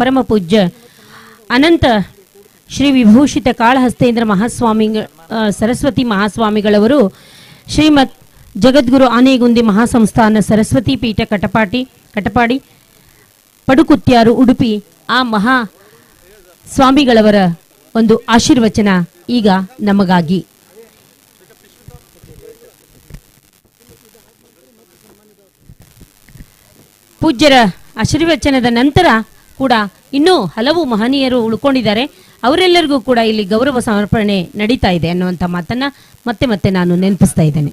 ಪರಮ ಪೂಜ್ಯ ಅನಂತ ಶ್ರೀ ವಿಭೂಷಿತ ಕಾಳಹಸ್ತೇಂದ್ರ ಮಹಾಸ್ವಾಮಿ ಸರಸ್ವತಿ ಮಹಾಸ್ವಾಮಿಗಳವರು ಶ್ರೀಮತ್ ಜಗದ್ಗುರು ಆನೆಗುಂದಿ ಮಹಾಸಂಸ್ಥಾನ ಸರಸ್ವತಿ ಪೀಠ ಕಟಪಾಟಿ, ಕಟಪಾಡಿ, ಪಡುಕುತ್ಯಾರು ಉಡುಪಿ, ಆ ಮಹಾ ಸ್ವಾಮಿಗಳವರ ಒಂದು ಆಶೀರ್ವಚನ ಈಗ ನಮಗಾಗಿ. ಪೂಜ್ಯರ ಆಶೀರ್ವಚನದ ನಂತರ ಕೂಡ ಇನ್ನೂ ಹಲವು ಮಹನೀಯರು ಉಳ್ಕೊಂಡಿದ್ದಾರೆ. ಅವರೆಲ್ಲರಿಗೂ ಕೂಡ ಇಲ್ಲಿ ಗೌರವ ಸಮರ್ಪಣೆ ನಡೀತಾ ಇದೆ ಅನ್ನುವಂಥ ಮಾತನ್ನ ಮತ್ತೆ ಮತ್ತೆ ನಾನು ನೆನಪಿಸ್ತಾ ಇದ್ದೇನೆ.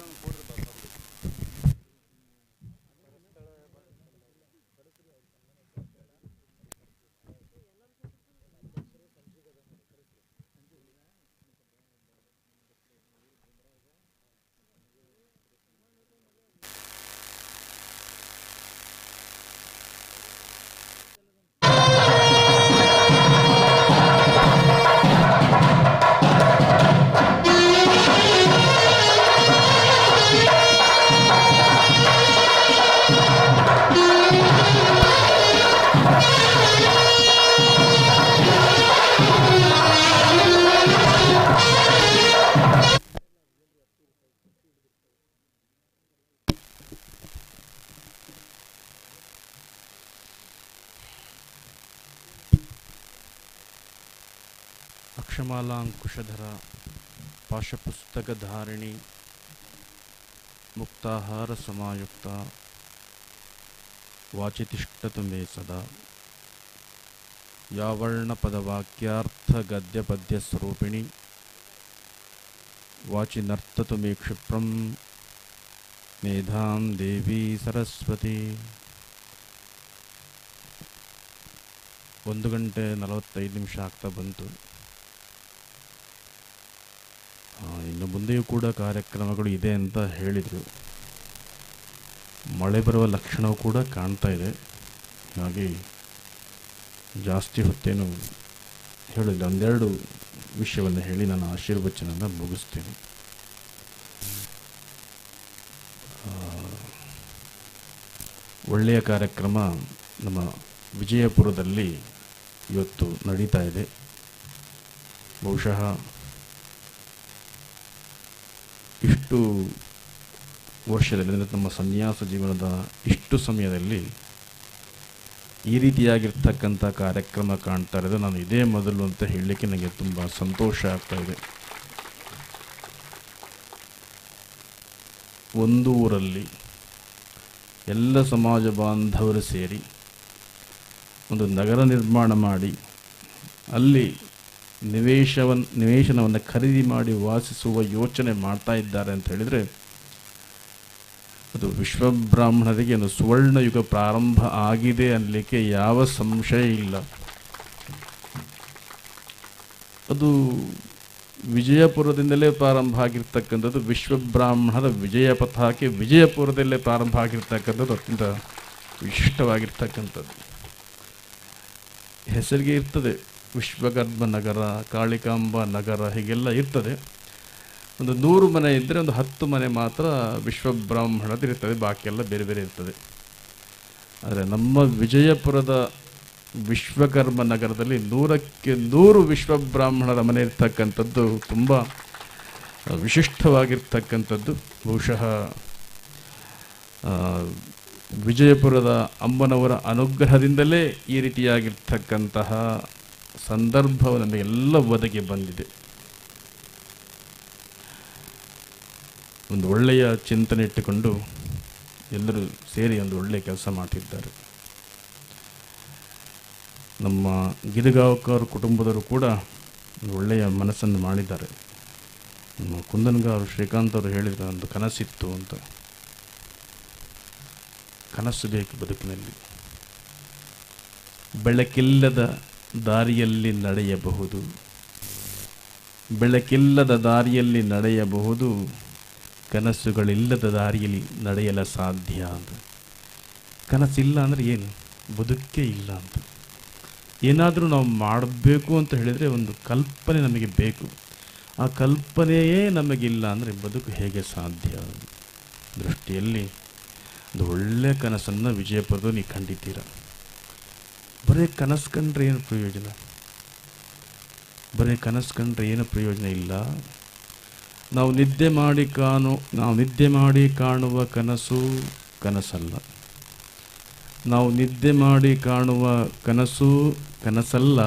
ಅಕ್ಷಮಾಲಾಂಕುಶಧರ ಪಾಶಪುಸ್ತಕಧಾರಿಣಿ, ಮುಕ್ತಾಹಾರ ಸಮಾಯುಕ್ತ ವಾಚಿತಿಷ್ಠತು ಮೇ ಸದಾ. ಯಾವರ್ಣಪದವಾಕ್ಯಾರ್ಥ ಗದ್ಯಪದ್ಯ ಸ್ವರೂಪಿಣಿ ವಾಚಿ ನರ್ತತು ಮೇ ಕ್ಷಿಪ್ರಂ, ಮೇಧಾಂ ದೇವಿ ಸರಸ್ವತಿ. ಒಂದು ಗಂಟೆ ನಲವತ್ತೈದು ನಿಮಿಷ ಆಗ್ತಾ ಬಂತು ಆ, ಇನ್ನು ಮುಂದೆಯೂ ಕೂಡ ಕಾರ್ಯಕ್ರಮಗಳು ಇದೆ ಅಂತ ಹೇಳಿದರು. ಮಳೆ ಬರುವ ಲಕ್ಷಣವೂ ಕೂಡ ಕಾಣ್ತಾ ಇದೆ. ಹಾಗೆ ಜಾಸ್ತಿ ಹೊತ್ತೇನು ಹೇಳಿಲ್ಲ. ಒಂದೆರಡು ವಿಷಯವನ್ನು ಹೇಳಿ ನಾನು ಆಶೀರ್ವಚನವನ್ನು ಮುಗಿಸ್ತೀನಿ. ಒಳ್ಳೆಯ ಕಾರ್ಯಕ್ರಮ ನಮ್ಮ ವಿಜಯಪುರದಲ್ಲಿ ಇವತ್ತು ನಡೀತಾ ಇದೆ. ಬಹುಶಃ ಇಷ್ಟು ವರ್ಷದಲ್ಲಿ, ಅಂದರೆ ನಮ್ಮ ಸನ್ಯಾಸ ಜೀವನದ ಇಷ್ಟು ಸಮಯದಲ್ಲಿ ಈ ರೀತಿಯಾಗಿರ್ತಕ್ಕಂಥ ಕಾರ್ಯಕ್ರಮ ಕಾಣ್ತಾ ಇರೋದು. ನಾನು ಇದೇ ಮೊದಲು ಅಂತ ಹೇಳಲಿಕ್ಕೆ ನನಗೆ ತುಂಬ ಸಂತೋಷ ಆಗ್ತಾ ಇದೆ. ಒಂದು ಊರಲ್ಲಿ ಎಲ್ಲ ಸಮಾಜ ಬಾಂಧವರು ಸೇರಿ ಒಂದು ನಗರ ನಿರ್ಮಾಣ ಮಾಡಿ, ಅಲ್ಲಿ ನಿವೇಶವನ್, ನಿವೇಶನವನ್ನು ಖರೀದಿ ಮಾಡಿ ವಾಸಿಸುವ ಯೋಚನೆ ಮಾಡ್ತಾ ಇದ್ದಾರೆ ಅಂತ ಹೇಳಿದರೆ, ಅದು ವಿಶ್ವಬ್ರಾಹ್ಮಣರಿಗೆ ಒಂದು ಸುವರ್ಣ ಯುಗ ಪ್ರಾರಂಭ ಆಗಿದೆ ಅನ್ನಲಿಕ್ಕೆ ಯಾವ ಸಂಶಯ ಇಲ್ಲ. ಅದು ವಿಜಯಪುರದಿಂದಲೇ ಪ್ರಾರಂಭ ಆಗಿರ್ತಕ್ಕಂಥದ್ದು, ವಿಶ್ವಬ್ರಾಹ್ಮಣರ ವಿಜಯ ಪಥಕ್ಕೆ ವಿಜಯಪುರದಲ್ಲೇ ಪ್ರಾರಂಭ ಆಗಿರ್ತಕ್ಕಂಥದ್ದು ಅತ್ಯಂತ ವಿಶಿಷ್ಟವಾಗಿರ್ತಕ್ಕಂಥದ್ದು. ಹೆಸರಿಗೆ ಇರ್ತದೆ. ವಿಶ್ವಗರ್ಭ ನಗರ ಕಾಳಿಕಾಂಬ ನಗರ ಹೀಗೆಲ್ಲ ಇರ್ತದೆ. ಒಂದು ನೂರು ಮನೆ ಇದ್ದರೆ ಒಂದು ಹತ್ತು ಮನೆ ಮಾತ್ರ ವಿಶ್ವಬ್ರಾಹ್ಮಣದ ಇರ್ತದೆ. ಬಾಕಿ ಎಲ್ಲ ಬೇರೆ ಬೇರೆ ಇರ್ತದೆ. ಆದರೆ ನಮ್ಮ ವಿಜಯಪುರದ ವಿಶ್ವಕರ್ಮ ನಗರದಲ್ಲಿ ನೂರಕ್ಕೆ ನೂರು ವಿಶ್ವಬ್ರಾಹ್ಮಣರ ಮನೆ ಇರ್ತಕ್ಕಂಥದ್ದು ತುಂಬ ವಿಶಿಷ್ಟವಾಗಿರ್ತಕ್ಕಂಥದ್ದು. ಬಹುಶಃ ವಿಜಯಪುರದ ಅಮ್ಮನವರ ಅನುಗ್ರಹದಿಂದಲೇ ಈ ರೀತಿಯಾಗಿರ್ತಕ್ಕಂತಹ ಸಂದರ್ಭ ನಮಗೆಲ್ಲ ಒದಗಿ ಬಂದಿದೆ. ಒಂದು ಒಳ್ಳೆಯ ಚಿಂತನೆ ಇಟ್ಟುಕೊಂಡು ಎಲ್ಲರೂ ಸೇರಿ ಒಂದು ಒಳ್ಳೆಯ ಕೆಲಸ ಮಾಡ್ತಿದ್ದಾರೆ. ನಮ್ಮ ಗಿರಿಗಾಂವ್ಕರ್ ಕುಟುಂಬದವರು ಕೂಡ ಒಂದು ಒಳ್ಳೆಯ ಮನಸ್ಸನ್ನು ಮಾಡಿದ್ದಾರೆ. ನಮ್ಮ ಕುಂದನ್ಗಾರ್ ಶ್ರೀಕಾಂತ್ ಅವರು ಹೇಳಿದ ಒಂದು ಕನಸಿತ್ತು ಅಂತ. ಕನಸು ಬೇಕು ಬದುಕಿನಲ್ಲಿ. ಬೆಳಕಿಲ್ಲದ ದಾರಿಯಲ್ಲಿ ನಡೆಯಬಹುದು. ಬೆಳಕಿಲ್ಲದ ದಾರಿಯಲ್ಲಿ ನಡೆಯಬಹುದು. ಕನಸುಗಳಿಲ್ಲದ ದಾರಿಯಲ್ಲಿ ನಡೆಯಲು ಸಾಧ್ಯ ಅಂತ. ಕನಸಿಲ್ಲ ಅಂದರೆ ಏನು? ಬದುಕೇ ಇಲ್ಲ ಅಂತ. ಏನಾದರೂ ನಾವು ಮಾಡಬೇಕು ಅಂತ ಹೇಳಿದರೆ ಒಂದು ಕಲ್ಪನೆ ನಮಗೆ ಬೇಕು. ಆ ಕಲ್ಪನೆಯೇ ನಮಗಿಲ್ಲ ಅಂದರೆ ಬದುಕು ಹೇಗೆ ಸಾಧ್ಯ? ದೃಷ್ಟಿಯಲ್ಲಿ ಒಂದು ಒಳ್ಳೆಯ ಕನಸನ್ನು ವಿಜಯಪುರದಲ್ಲಿ ನೀವು ಕಂಡಿದ್ದೀರ? ಬರೀ ಕನಸು ಕಂಡ್ರೆ ಏನು ಪ್ರಯೋಜನ? ಬರೀ ಕನಸು ಕಂಡ್ರೆ ಏನು ಪ್ರಯೋಜನ ಇಲ್ಲ? ನಾವು ನಿದ್ದೆ ಮಾಡಿ ಕಾಣು, ನಾವು ನಿದ್ದೆ ಮಾಡಿ ಕಾಣುವ ಕನಸು ಕನಸಲ್ಲ. ನಾವು ನಿದ್ದೆ ಮಾಡಿ ಕಾಣುವ ಕನಸು ಕನಸಲ್ಲ.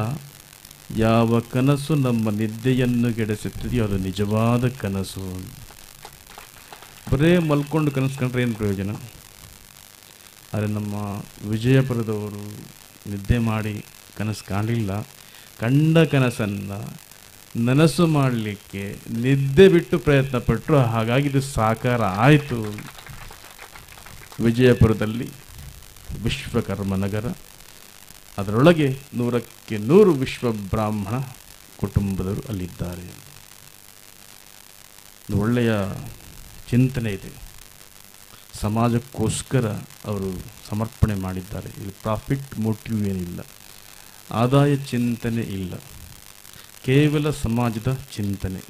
ಯಾವ ಕನಸು ನಮ್ಮ ನಿದ್ದೆಯನ್ನು ಗೆಡಿಸುತ್ತಿದೆಯೋ ಅದು ನಿಜವಾದ ಕನಸು. ಬರೇ ಮಲ್ಕೊಂಡು ಕನಸು ಕಂಡ್ರೆ ಏನು ಪ್ರಯೋಜನ? ಆದರೆ ನಮ್ಮ ವಿಜಯಪುರದವರು ನಿದ್ದೆ ಮಾಡಿ ಕನಸು ಕಾಣಲಿಲ್ಲ. ಕಂಡ ಕನಸನ್ನು ನನಸು ಮಾಡಲಿಕ್ಕೆ ನಿದ್ದೆ ಬಿಟ್ಟು ಪ್ರಯತ್ನ ಪಟ್ಟರು ಹಾಗಾಗಿ ಇದು ಸಾಕಾರ ಆಯಿತು. ವಿಜಯಪುರದಲ್ಲಿ ವಿಶ್ವಕರ್ಮ ನಗರ, ಅದರೊಳಗೆ ನೂರಕ್ಕೆ ನೂರು ವಿಶ್ವ ಬ್ರಾಹ್ಮಣ ಕುಟುಂಬದವರು ಅಲ್ಲಿದ್ದಾರೆ. ಒಳ್ಳೆಯ ಚಿಂತನೆ ಇದೆ. ಸಮಾಜಕ್ಕೋಸ್ಕರ ಅವರು ಸಮರ್ಪಣೆ ಮಾಡಿದ್ದಾರೆ. ಇಲ್ಲಿ ಪ್ರಾಫಿಟ್ ಮೋಟಿವ್ ಏನಿಲ್ಲ. ಆದಾಯ ಚಿಂತನೆ ಇಲ್ಲ. ಕೇವಲ ಸಮಾಜದ ಚಿಂತನೆ.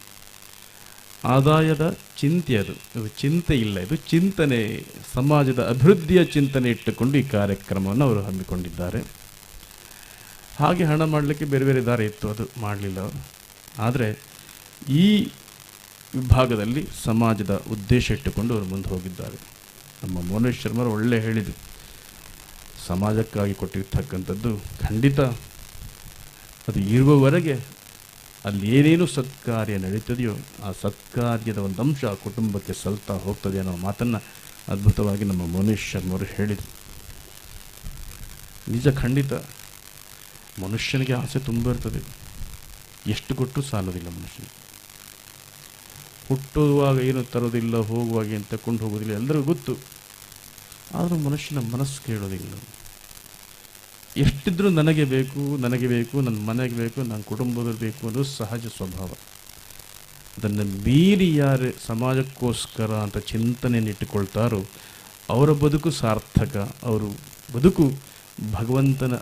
ಆದಾಯದ ಚಿಂತೆ ಅದು. ಇದು ಚಿಂತೆ ಇಲ್ಲ. ಇದು ಚಿಂತನೆ. ಸಮಾಜದ ಅಭಿವೃದ್ಧಿಯ ಚಿಂತನೆ ಇಟ್ಟುಕೊಂಡು ಈ ಕಾರ್ಯಕ್ರಮವನ್ನು ಅವರು ಹಮ್ಮಿಕೊಂಡಿದ್ದಾರೆ. ಹಾಗೆ ಹಣ ಮಾಡಲಿಕ್ಕೆ ಬೇರೆ ಬೇರೆ ದಾರಿ ಇತ್ತು. ಅದು ಮಾಡಲಿಲ್ಲ ಆದರೆ ಈ ವಿಭಾಗದಲ್ಲಿ ಸಮಾಜದ ಉದ್ದೇಶ ಇಟ್ಟುಕೊಂಡು ಅವರು ಮುಂದೆ ಹೋಗಿದ್ದಾರೆ. ನಮ್ಮ ಮೋನೇಶ್ ಶರ್ಮರು ಒಳ್ಳೆ ಹೇಳಿದರು. ಸಮಾಜಕ್ಕಾಗಿ ಕೊಟ್ಟಿರ್ತಕ್ಕಂಥದ್ದು ಖಂಡಿತ ಅದು ಇರುವವರೆಗೆ ಅಲ್ಲಿ ಏನೇನು ಸತ್ಕಾರ್ಯ ನಡೀತದೆಯೋ ಆ ಸತ್ಕಾರ್ಯದ ಒಂದು ಅಂಶ ಆ ಕುಟುಂಬಕ್ಕೆ ಸಲ್ತಾ ಹೋಗ್ತದೆ ಅನ್ನೋ ಮಾತನ್ನು ಅದ್ಭುತವಾಗಿ ನಮ್ಮ ಮೋನೇಶ್ ಶರ್ಮರು ಹೇಳಿದರು. ನಿಜ ಖಂಡಿತ ಮನುಷ್ಯನಿಗೆ ಆಸೆ ತುಂಬ ಇರ್ತದೆ. ಎಷ್ಟು ಕೊಟ್ಟು ಸಾಲೋದಿಲ್ಲ ಮನುಷ್ಯನಿಗೆ. ಹುಟ್ಟುವಾಗ ಏನು ತರೋದಿಲ್ಲ, ಹೋಗುವಾಗ ಏನು ತಕೊಂಡು ಹೋಗೋದಿಲ್ಲ ಎಲ್ಲರಿಗೂ ಗೊತ್ತು. ಆದರೂ ಮನುಷ್ಯನ ಮನಸ್ಸು ಕೇಳೋದಿಲ್ಲ. ಎಷ್ಟಿದ್ರೂ ನನಗೆ ಬೇಕು ನನಗೆ ಬೇಕು, ನನ್ನ ಮನೆಗೆ ಬೇಕು, ನನ್ನ ಕುಟುಂಬದಲ್ಲಿ ಬೇಕು ಅನ್ನೋದು ಸಹಜ ಸ್ವಭಾವ. ಅದನ್ನು ಮೀರಿ ಯಾರು ಸಮಾಜಕ್ಕೋಸ್ಕರ ಅಂತ ಚಿಂತನೆಯನ್ನಿಟ್ಟುಕೊಳ್ತಾರೋ ಅವರ ಬದುಕು ಸಾರ್ಥಕ, ಅವರು ಬದುಕು ಭಗವಂತನ